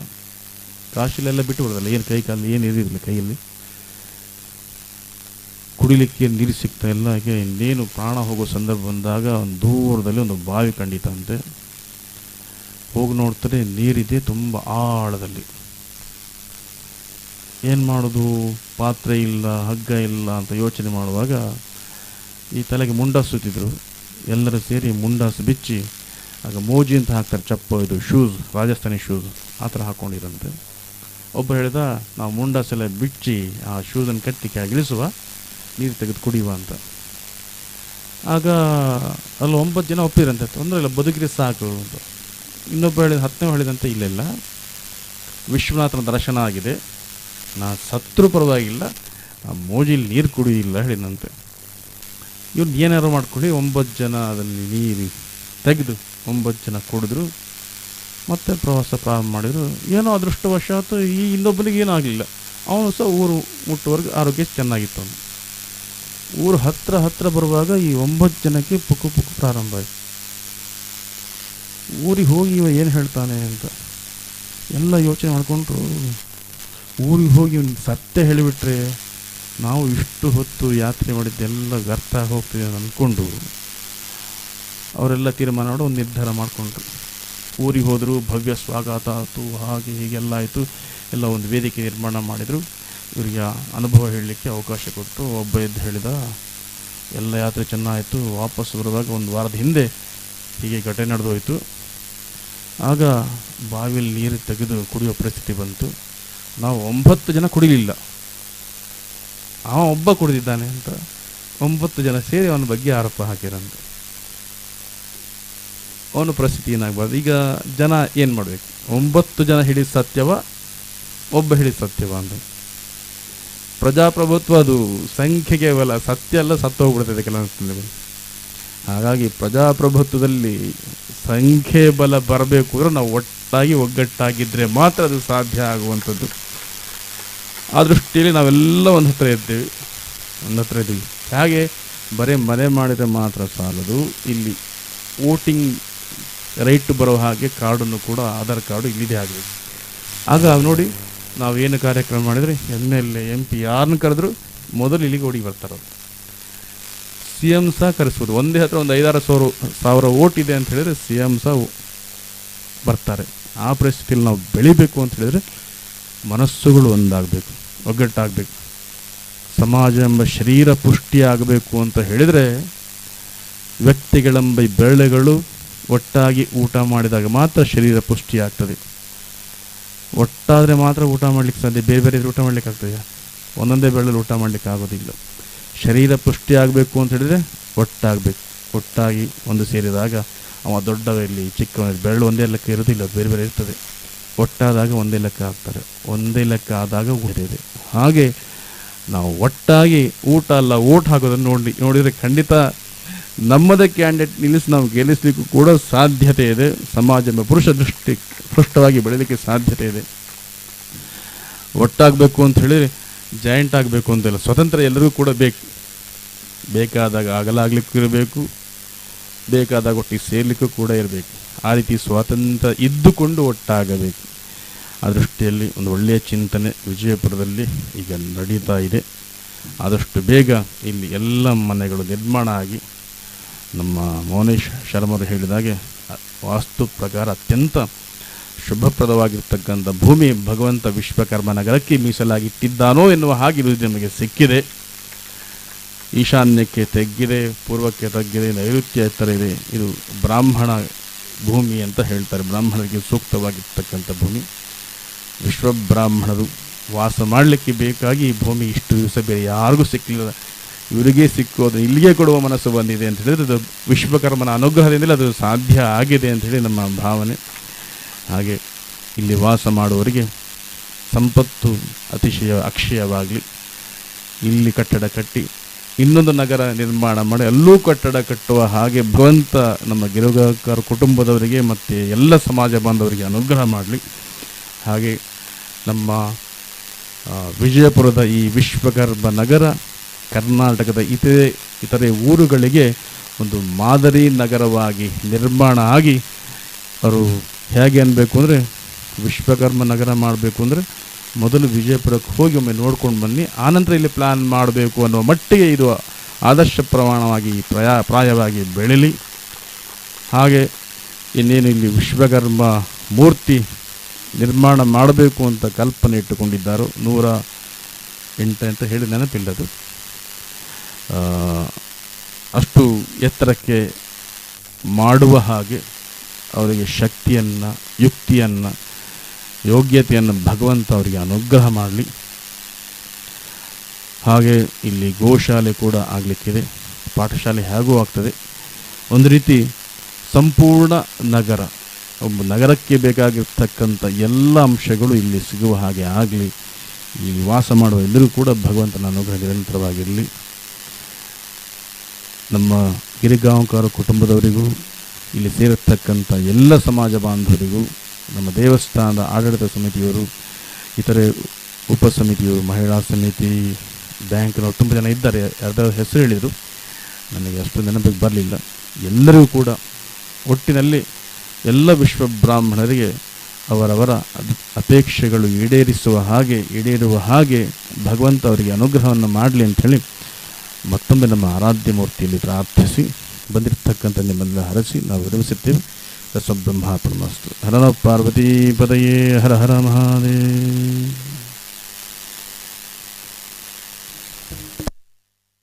ಕಾಶಿಲೆಲ್ಲ ಬಿಟ್ಟು ಬಿಡೋದಲ್ಲ ಏನು ಕೈ ಕಾಲು ಏನು ಇರಲಿಲ್ಲ ಕೈಯಲ್ಲಿ? ಕುಡಿಲಿಕ್ಕೆ ನೀರು ಸಿಗ್ತಾ ಇಲ್ಲ, ಹಾಗೆ ಇನ್ನೇನು ಪ್ರಾಣ ಹೋಗೋ ಸಂದರ್ಭ ಬಂದಾಗ ಒಂದು ದೂರದಲ್ಲಿ ಒಂದು ಬಾವಿ ಕಂಡಿತಂತೆ ಹೋಗಿ ನೋಡ್ತಾರೆ, ನೀರಿದೆ ತುಂಬ ಆಳದಲ್ಲಿ. ಏನು ಮಾಡೋದು? ಪಾತ್ರೆ ಇಲ್ಲ, ಹಗ್ಗ ಇಲ್ಲ ಅಂತ ಯೋಚನೆ ಮಾಡುವಾಗ ಈ ತಲೆಗೆ ಮುಂಡಾಸು ಸುತ್ತಿದ್ರು. ಎಲ್ಲರೂ ಸೇರಿ ಮುಂಡಾಸ್ ಬಿಚ್ಚಿ, ಆಗ ಮೋಜಿ ಅಂತ ಹಾಕ್ತಾರೆ ಚಪ್ಪು ಇದು ಶೂಸ್ ರಾಜಸ್ಥಾನಿ ಶೂಸ್ ಆ ಥರ ಹಾಕ್ಕೊಂಡಿರಂತೆ ಒಬ್ಬ ಹೇಳಿದ, ನಾವು ಮುಂಡಾಸೆಲ್ಲ ಬಿಚ್ಚಿ ಆ ಶೂಸನ್ನು ಕಟ್ಟಿ ಕೆಳಗಿಳಿಸುವ ನೀರು ತೆಗೆದು ಕುಡಿಯುವ ಅಂತ. ಆಗ ಅಲ್ಲಿ ಒಂಬತ್ತು ಜನ ಒಪ್ಪಿರಂತೆ ತೊಂದರೆ ಇಲ್ಲ, ಬದುಕಿದ್ರೆ ಸಾಕು ಅಂತ. ಇನ್ನೊಬ್ಬ ಹೇಳಿದ, ಹತ್ತನೇ ಹೇಳಿದಂತೆ ಇಲ್ಲೆಲ್ಲ ಇಲ್ಲ. ವಿಶ್ವನಾಥನ ದರ್ಶನ ಆಗಿದೆ. ನಾ ಸತ್ರು ಪರವಾಗಿಲ್ಲ, ಆ ಮೋಜಿಲಿ ನೀರು ಕುಡಿಯಿಲ್ಲ ಹೇಳಿದಂತೆ ಇವ್ನು ಏನಾರು ಮಾಡ್ಕೊಳ್ಳಿ, ಒಂಬತ್ತು ಜನ ಅದನ್ನು ನೀರು ತೆಗೆದು ಒಂಬತ್ತು ಜನ ಕುಡಿದ್ರು, ಮತ್ತೆ ಪ್ರವಾಸ ಪ್ರಾರಂಭ ಮಾಡಿದರು. ಏನೋ ಅದೃಷ್ಟವಶಾತ್ ಈ ಇನ್ನೊಬ್ಬನಿಗೆ ಏನೂ ಆಗಲಿಲ್ಲ ಅವನು ಸಹ ಊರು ಮುಟ್ಟುವರೆಗೆ ಆರೋಗ್ಯ ಚೆನ್ನಾಗಿತ್ತು ಅವನು. ಊರು ಹತ್ತಿರ ಹತ್ತಿರ ಬರುವಾಗ ಈ ಒಂಬತ್ತು ಜನಕ್ಕೆ ಪುಕ್ಕು ಪುಕ್ಕು ಪ್ರಾರಂಭ ಆಯಿತು. ಊರಿಗೆ ಹೋಗಿ ಇವ ಏನು ಹೇಳ್ತಾನೆ ಅಂತ ಎಲ್ಲ ಯೋಚನೆ ಮಾಡಿಕೊಂಡ್ರು. ಊರಿಗೆ ಹೋಗಿ ಇವ್ನು ಸತ್ಯ ಹೇಳಿಬಿಟ್ರೆ ನಾವು ಇಷ್ಟು ಹೊತ್ತು ಯಾತ್ರೆ ಮಾಡಿದ್ದೆಲ್ಲ ವ್ಯರ್ಥ ಹೋಗ್ತಿದೆ ಅಂತ ಅಂದ್ಕೊಂಡು ಅವರೆಲ್ಲ ತೀರ್ಮಾನ ಮಾಡಿ ಒಂದು ನಿರ್ಧಾರ ಮಾಡಿಕೊಂಡ್ರು. ಊರಿಗೆ ಹೋದರು ಭವ್ಯ ಸ್ವಾಗತ ಆಯಿತು, ಹಾಗೆ ಹೀಗೆಲ್ಲ ಆಯಿತು. ಎಲ್ಲ ಒಂದು ವೇದಿಕೆ ನಿರ್ಮಾಣ ಮಾಡಿದರು. ಇವರಿಗೆ ಅನುಭವ ಹೇಳಲಿಕ್ಕೆ ಅವಕಾಶ ಕೊಟ್ಟು ಒಬ್ಬ ಎದ್ದು ಹೇಳಿದ, ಎಲ್ಲ ಯಾತ್ರೆ ಚೆನ್ನಾಯಿತು ವಾಪಸ್ ಬರುವಾಗ ಒಂದು ವಾರದ ಹಿಂದೆ ಹೀಗೆ ಘಟನೆ ನಡೆದೋಯ್ತು. ಆಗ ಬಾವಿಯಲ್ಲಿ ನೀರು ತೆಗೆದು ಕುಡಿಯೋ ಪರಿಸ್ಥಿತಿ ಬಂತು. ನಾವು ಒಂಬತ್ತು ಜನ ಕುಡಿಲಿಲ್ಲ. ಅವ ಒಬ್ಬ ಕುಡಿದಿದ್ದಾನೆ ಅಂತ. ಒಂಬತ್ತು ಜನ ಸೇರಿ ಅವನ ಬಗ್ಗೆ ಆರೋಪ ಹಾಕಿರಂತೆ. ಅವನು ಪರಿಸ್ಥಿತಿ ಏನಾಗಬಾರ್ದು. ಈಗ ಜನ ಏನು ಮಾಡಬೇಕು? ಒಂಬತ್ತು ಜನ ಹಿಡಿದ ಸತ್ಯವ, ಒಬ್ಬ ಹಿಡಿದ ಸತ್ಯವ ಅಂತ. ಪ್ರಜಾಪ್ರಭುತ್ವ ಅದು ಸಂಖ್ಯೆಗೆ ಬಲ ಸತ್ಯ ಎಲ್ಲ ಸತ್ತು ಹೋಗ್ಬಿಡ್ತದೆ ಕೆಲವೊಂದು. ಹಾಗಾಗಿ ಪ್ರಜಾಪ್ರಭುತ್ವದಲ್ಲಿ ಸಂಖ್ಯೆ ಬಲ ಬರಬೇಕು ಅಂದ್ರೆ ನಾವು ಒಟ್ಟಾಗಿ ಒಗ್ಗಟ್ಟಾಗಿದ್ದರೆ ಮಾತ್ರ ಅದು ಸಾಧ್ಯ ಆಗುವಂಥದ್ದು. ಆ ದೃಷ್ಟಿಯಲ್ಲಿ ನಾವೆಲ್ಲ ಒಂದು ಹತ್ರ ಇದ್ದೇವೆ. ಒಂದು ಹತ್ರ ಇದ್ದೀವಿ. ಹಾಗೆ ಬರೀ ಮನೆ ಮಾಡಿದರೆ ಮಾತ್ರ ಸಾಲದು. ಇಲ್ಲಿ ವೋಟಿಂಗ್ ರೈಟ್ ಬರೋ ಹಾಗೆ ಕಾರ್ಡನ್ನು ಕೂಡ ಆಧಾರ್ ಕಾರ್ಡು ಇಲ್ಲಿದೆ ಆಗಲಿ ಆಗ ನೋಡಿ ನಾವು ಏನು ಕಾರ್ಯಕ್ರಮ ಮಾಡಿದರೆ M L A, M P ಯಾರನ್ನು ಕರೆದ್ರು ಮೊದಲು ಇಲ್ಲಿಗೆ ಓಡಿ ಬರ್ತಾರೆ ಅವರು ಸಿ ಎಂ ಸಹ ಕರೆಸ್ಬೋದು. ಒಂದೇ ಹತ್ರ ಒಂದು ಐದಾರು ಸಾವಿರ ಸಾವಿರ ಓಟ್ ಇದೆ ಅಂತ ಹೇಳಿದರೆ ಸಿ ಎಂ ಸಹ ಬರ್ತಾರೆ. ಆ ಪರಿಸ್ಥಿತಿಯಲ್ಲಿ ನಾವು ಬೆಳಿಬೇಕು ಅಂತ ಹೇಳಿದರೆ ಮನಸ್ಸುಗಳು ಒಂದಾಗಬೇಕು. ಒಗ್ಗಟ್ಟಾಗಬೇಕು. ಸಮಾಜ ಎಂಬ ಶರೀರ ಪುಷ್ಟಿಯಾಗಬೇಕು ಅಂತ ಹೇಳಿದರೆ, ವ್ಯಕ್ತಿಗಳೆಂಬ ಬೆರಳೆಗಳು ಒಟ್ಟಾಗಿ ಊಟ ಮಾಡಿದಾಗ ಮಾತ್ರ ಶರೀರ ಪುಷ್ಟಿಯಾಗ್ತದೆ. ಒಟ್ಟಾದರೆ ಮಾತ್ರ ಊಟ ಮಾಡಲಿಕ್ಕೆ ಸಾಧ್ಯ, ಬೇರೆ ಬೇರೆ ಊಟ ಮಾಡಲಿಕ್ಕೆ ಆಗ್ತದೆ ಒಂದೊಂದೇ ಬೆರಳಲ್ಲಿ ಊಟ ಮಾಡಲಿಕ್ಕೆ ಆಗೋದಿಲ್ಲ. ಶರೀರ ಪುಷ್ಟಿ ಆಗಬೇಕು ಅಂತ ಹೇಳಿದರೆ ಒಟ್ಟಾಗಬೇಕು. ಒಟ್ಟಾಗಿ ಒಂದು ಸೇರಿದಾಗ ಅವ ದೊಡ್ಡವರಲ್ಲಿ, ಚಿಕ್ಕವರಲ್ಲಿ ಬೆರಳು ಒಂದೇ ಲೆಕ್ಕ ಇರೋದಿಲ್ಲ ಬೇರೆ ಬೇರೆ ಇರ್ತದೆ. ಒಟ್ಟಾದಾಗ ಒಂದೇ ಲೆಕ್ಕ ಆಗ್ತಾರೆ. ಒಂದೇ ಲೆಕ್ಕ ಆದಾಗ ಊಟ ಇದೆ. ಹಾಗೆ ನಾವು ಒಟ್ಟಾಗಿ ಊಟ ಅಲ್ಲ, ಓಟ್ ಹಾಕೋದನ್ನು ನೋಡಿ, ನೋಡಿದರೆ ಖಂಡಿತ ನಮ್ಮದೇ ಕ್ಯಾಂಡಿಡೇಟ್ ನಿಲ್ಲಿಸಿ ನಾವು ಗೆಲ್ಲಿಸಲಿಕ್ಕೂ ಕೂಡ ಸಾಧ್ಯತೆ ಇದೆ. ಸಮಾಜ ಪುರುಷ ದೃಷ್ಟಿ ಸ್ಪಷ್ಟವಾಗಿ ಬೆಳೀಲಿಕ್ಕೆ ಸಾಧ್ಯತೆ ಇದೆ. ಒಟ್ಟಾಗಬೇಕು ಅಂತ ಹೇಳಿದರೆ ಜಾಯಿಂಟ್ ಆಗಬೇಕು ಅಂತಿಲ್ಲ, ಸ್ವತಂತ್ರ ಎಲ್ಲರಿಗೂ ಕೂಡ ಬೇಕು. ಬೇಕಾದಾಗ ಆಗಲಾಗಲಿಕ್ಕೂ ಇರಬೇಕು, ಬೇಕಾದಾಗ ಒಟ್ಟಿಗೆ ಸೇರ್ಲಿಕ್ಕೂ ಕೂಡ ಇರಬೇಕು. ಆ ರೀತಿ ಸ್ವಾತಂತ್ರ್ಯ ಇದ್ದುಕೊಂಡು ಒಟ್ಟಾಗಬೇಕು. ಆ ದೃಷ್ಟಿಯಲ್ಲಿ ಒಂದು ಒಳ್ಳೆಯ ಚಿಂತನೆ ವಿಜಯಪುರದಲ್ಲಿ ಈಗ ನಡೀತಾ ಇದೆ. ಆದಷ್ಟು ಬೇಗ ಇಲ್ಲಿ ಎಲ್ಲ ಮನೆಗಳು ನಿರ್ಮಾಣ ಆಗಿ ನಮ್ಮ ಮೌನೇಶ್ ಶರ್ಮರು ಹೇಳಿದಾಗೆ, ವಾಸ್ತು ಪ್ರಕಾರ ಅತ್ಯಂತ ಶುಭಪ್ರದವಾಗಿರ್ತಕ್ಕಂಥ ಭೂಮಿ ಭಗವಂತ ವಿಶ್ವಕರ್ಮ ನಗರಕ್ಕೆ ಮೀಸಲಾಗಿಟ್ಟಿದ್ದಾನೋ ಎನ್ನುವ ಹಾಗೆ ಇದು ನಮಗೆ ಸಿಕ್ಕಿದೆ. ಈಶಾನ್ಯಕ್ಕೆ ತೆಗ್ಗಿದೆ, ಪೂರ್ವಕ್ಕೆ ತಗ್ಗಿದೆ, ನೈಋತ್ಯ ಎತ್ತರ ಇದೆ ಇದು ಬ್ರಾಹ್ಮಣ ಭೂಮಿ ಅಂತ ಹೇಳ್ತಾರೆ. ಬ್ರಾಹ್ಮಣರಿಗೆ ಸೂಕ್ತವಾಗಿರ್ತಕ್ಕಂಥ ಭೂಮಿ. ವಿಶ್ವಬ್ರಾಹ್ಮಣರು ವಾಸ ಮಾಡಲಿಕ್ಕೆ ಬೇಕಾಗಿ ಈ ಭೂಮಿ ಇಷ್ಟು ದಿವಸ ಬೇರೆ ಯಾರಿಗೂ ಸಿಕ್ಕಲಿಲ್ಲ ಇವರಿಗೆ ಸಿಕ್ಕೋದು ಇಲ್ಲಿಗೆ ಕೊಡುವ ಮನಸ್ಸು ಬಂದಿದೆ ಅಂತ ಹೇಳಿದ್ರೆ ಅದು ವಿಶ್ವಕರ್ಮನ ಅನುಗ್ರಹದಿಂದಲೇ ಅದು ಸಾಧ್ಯ ಆಗಿದೆ ಅಂತ ಹೇಳಿ ನಮ್ಮ ಭಾವನೆ. ಹಾಗೆ ಇಲ್ಲಿ ವಾಸ ಮಾಡುವವರಿಗೆ ಸಂಪತ್ತು ಅತಿಶಯ ಅಕ್ಷಯವಾಗಲಿ. ಇಲ್ಲಿ ಕಟ್ಟಡ ಕಟ್ಟಿ, ಇನ್ನೊಂದು ನಗರ ನಿರ್ಮಾಣ ಮಾಡಿ, ಅಲ್ಲೂ ಕಟ್ಟಡ ಕಟ್ಟುವ ಹಾಗೆ ಭಗವಂತ ನಮ್ಮ ಗಿರುಗಾಕರ ಕುಟುಂಬದವರಿಗೆ ಮತ್ತು ಎಲ್ಲ ಸಮಾಜ ಬಾಂಧವರಿಗೆ ಅನುಗ್ರಹ ಮಾಡಲಿ. ಹಾಗೆ ನಮ್ಮ ವಿಜಯಪುರದ ಈ ವಿಶ್ವಕರ್ಮ ನಗರ, ಕರ್ನಾಟಕದ ಇತರೆ ಇತರೆ ಊರುಗಳಿಗೆ ಒಂದು ಮಾದರಿ ನಗರವಾಗಿ ನಿರ್ಮಾಣ ಆಗಿ ಅವರು ಹೇಗೆ ಅನ್ನಬೇಕು ಅಂದರೆ ವಿಶ್ವಕರ್ಮ ನಗರ ಮಾಡಬೇಕು ಅಂದರೆ ಮೊದಲು ವಿಜಯಪುರಕ್ಕೆ ಹೋಗಿ ಒಮ್ಮೆ ನೋಡ್ಕೊಂಡು ಬನ್ನಿ. ಆನಂತರ ಇಲ್ಲಿ ಪ್ಲ್ಯಾನ್ ಮಾಡಬೇಕು ಅನ್ನೋ ಮಟ್ಟಿಗೆ ಇದು ಆದರ್ಶ ಪ್ರಮಾಣವಾಗಿ ಪ್ರಯಾ, ಪ್ರಾಯವಾಗಿ ಬೆಳೀಲಿ. ಹಾಗೆ ಇನ್ನೇನು ಇಲ್ಲಿ ವಿಶ್ವಕರ್ಮ ಮೂರ್ತಿ ನಿರ್ಮಾಣ ಮಾಡಬೇಕು ಅಂತ ಕಲ್ಪನೆ ಇಟ್ಟುಕೊಂಡಿದ್ದಾರೋ ನೂರ ಎಂಟು ಅಂತ ಹೇಳಿ ನೆನಪಿಲ್ಲದು. ಅಷ್ಟು ಎತ್ತರಕ್ಕೆ ಮಾಡುವ ಹಾಗೆ ಅವರಿಗೆ ಶಕ್ತಿಯನ್ನು, ಯುಕ್ತಿಯನ್ನು, ಯೋಗ್ಯತೆಯನ್ನು ಭಗವಂತ ಅವರಿಗೆ ಅನುಗ್ರಹ ಮಾಡಲಿ. ಹಾಗೆ ಇಲ್ಲಿ ಗೋಶಾಲೆ ಕೂಡ ಆಗಲಿಕ್ಕಿದೆ, ಪಾಠಶಾಲೆ ಹೇಗೂ ಆಗ್ತದೆ. ಒಂದು ರೀತಿ ಸಂಪೂರ್ಣ ನಗರ. ಒಬ್ಬ ನಗರಕ್ಕೆ ಬೇಕಾಗಿರ್ತಕ್ಕಂಥ ಎಲ್ಲ ಅಂಶಗಳು ಇಲ್ಲಿ ಸಿಗುವ ಹಾಗೆ ಆಗಲಿ ಇಲ್ಲಿ ವಾಸ ಮಾಡುವ ಎಲ್ಲರೂ ಕೂಡ ಭಗವಂತನ ಅನುಗ್ರಹ ನಿರಂತರವಾಗಿರಲಿ. ನಮ್ಮ ಗಿರಿಗಾಂವಕಾರ ಕುಟುಂಬದವರಿಗೂ, ಇಲ್ಲಿ ಸೇರತಕ್ಕಂಥ ಎಲ್ಲ ಸಮಾಜ ಬಾಂಧವರಿಗೂ, ನಮ್ಮ ದೇವಸ್ಥಾನದ ಆಡಳಿತ ಸಮಿತಿಯವರು, ಇತರೆ ಉಪ ಸಮಿತಿಯವರು, ಮಹಿಳಾ ಸಮಿತಿ ಬ್ಯಾಂಕ್ನವರು ತುಂಬ ಜನ ಇದ್ದಾರೆ. ಯಾರ್ದಾರ ಹೆಸರು ಹೇಳಿದರು, ನನಗೆ ಅಷ್ಟು ನೆನಪಿಗೆ ಬರಲಿಲ್ಲ. ಎಲ್ಲರಿಗೂ ಕೂಡ ಒಟ್ಟಿನಲ್ಲಿ ಎಲ್ಲ ವಿಶ್ವ ಬ್ರಾಹ್ಮಣರಿಗೆ ಅವರವರ ಅಪೇಕ್ಷೆಗಳು ಈಡೇರಿಸುವ ಹಾಗೆ, ಈಡೇರುವ ಹಾಗೆ ಭಗವಂತ ಅವರಿಗೆ ಅನುಗ್ರಹವನ್ನು ಮಾಡಲಿ ಅಂಥೇಳಿ ಮತ್ತೊಮ್ಮೆ ನಮ್ಮ ಆರಾಧ್ಯ ಮೂರ್ತಿಯಲ್ಲಿ ಪ್ರಾರ್ಥಿಸಿ, ಬಂದಿರತಕ್ಕಂಥ ನಿಮ್ಮೆಲ್ಲ ಹರಸಿ ನಾವು ವಿರಮಿಸುತ್ತೇವೆ. ರಸ ಪರಮಸ್ತು. ಹರ ಪಾರ್ವತಿ ಪದಯೇ ಹರ ಹರ ಮಹಾದೇವ್.